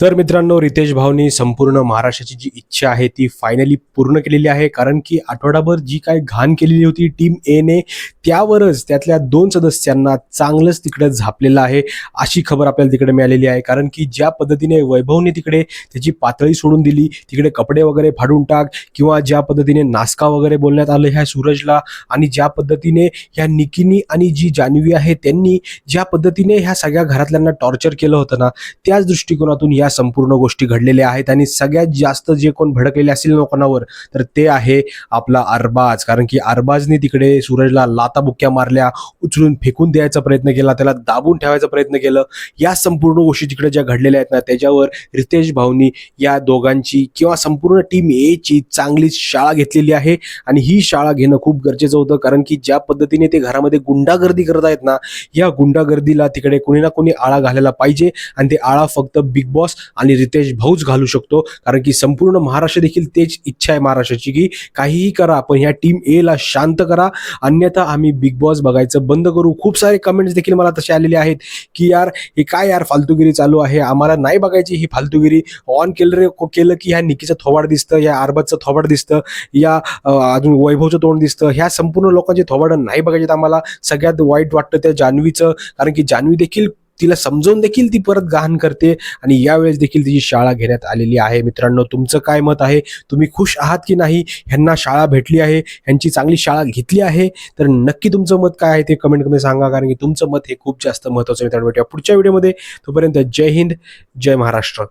तर मित्रांनो रितेश भाऊनी संपूर्ण महाराष्ट्राची जी इच्छा आहे ती फायनली पूर्ण केलेली आहे. कारण की आठवडाभर जी काय घाण केलेली होती टीम एने त्यावरच त्यातल्या दोन सदस्यांना चांगलंच तिकडे झापलेलं आहे. अशी खबर आपल्याला तिकडे मिळालेली आहे. कारण की ज्या पद्धतीने वैभवने तिकडे त्याची पातळी सोडून दिली तिकडे कपडे वगैरे फाडून टाक किंवा ज्या पद्धतीने नासका वगैरे बोलण्यात आलं ह्या सूरजला आणि ज्या पद्धतीने ह्या निकिनी आणि जी जान्हवी आहे त्यांनी ज्या पद्धतीने ह्या सगळ्या घरातल्यांना टॉर्चर केलं होतं ना त्याच दृष्टिकोनातून या संपूर्ण गोष्टी घडलेल्या आहेत आणि सगळ्यात जास्त जे कोण भडकलेले असतील लोकांवर तर ते आहे आपला अरबाज. कारण की अरबाजने तिकडे सूरजला लाताबुक्क्या मारल्या उचलून फेकून द्यायचा प्रयत्न केला त्याला दाबून ठेवायचा प्रयत्न केला. या संपूर्ण गोष्टी तिकडे ज्या घडलेल्या आहेत ना त्याच्यावर रितेश भाऊनी या दोघांची किंवा संपूर्ण टीम एची चांगलीच शाळा घेतलेली आहे. आणि ही शाळा घेणं खूप गरजेचं होतं कारण की ज्या पद्धतीने ते घरामध्ये गुंडागर्दी करत आहेत ना या गुंडागर्दीला तिकडे कोणी ना कोणी आळा घालायला पाहिजे. आणि ते आळा फक्त बिग बॉस आणि रितेश भाऊच घालू शकतो. कारण की संपूर्ण महाराष्ट्र देखील तेच इच्छा आहे महाराष्ट्राची की काहीही करा पण ह्या टीम ए ला शांत करा. अन्यथा आम्ही बिग बॉस बघायचं बंद करू. खूप सारे कमेंट्स देखील मला तसे आलेले आहेत की यार हे काय यार फालतूगिरी चालू आहे? आम्हाला नाही बघायची ही फालतूगिरी. ऑन केलं रे केलं की ह्या निकीचं थोबाड दिसतं या आरबाजचं थोबाड दिसतं या अजून वैभवचं तोंड दिसतं. ह्या संपूर्ण लोकांचे थोबाड नाही बघायचे आम्हाला. सगळ्यात वाईट वाटतं त्या जान्हवीचं. कारण की जान्हवी देखील तिला समजवून देखील ती परत गहाण करते आणि यावेळेस देखील तिची शाळा घेण्यात आलेली आहे. मित्रांनो तुमचं काय मत आहे? तुम्ही खुश आहात की नाही? ह्यांना शाळा भेटली आहे ह्यांची चांगली शाळा घेतली आहे तर नक्की तुमचं मत काय आहे ते कमेंटमध्ये सांगा कारण की तुमचं मत हे खूप जास्त महत्त्वाचं आहे. मित्रांनो भेटूया पुढच्या व्हिडिओमध्ये तोपर्यंत जय हिंद जय महाराष्ट्र.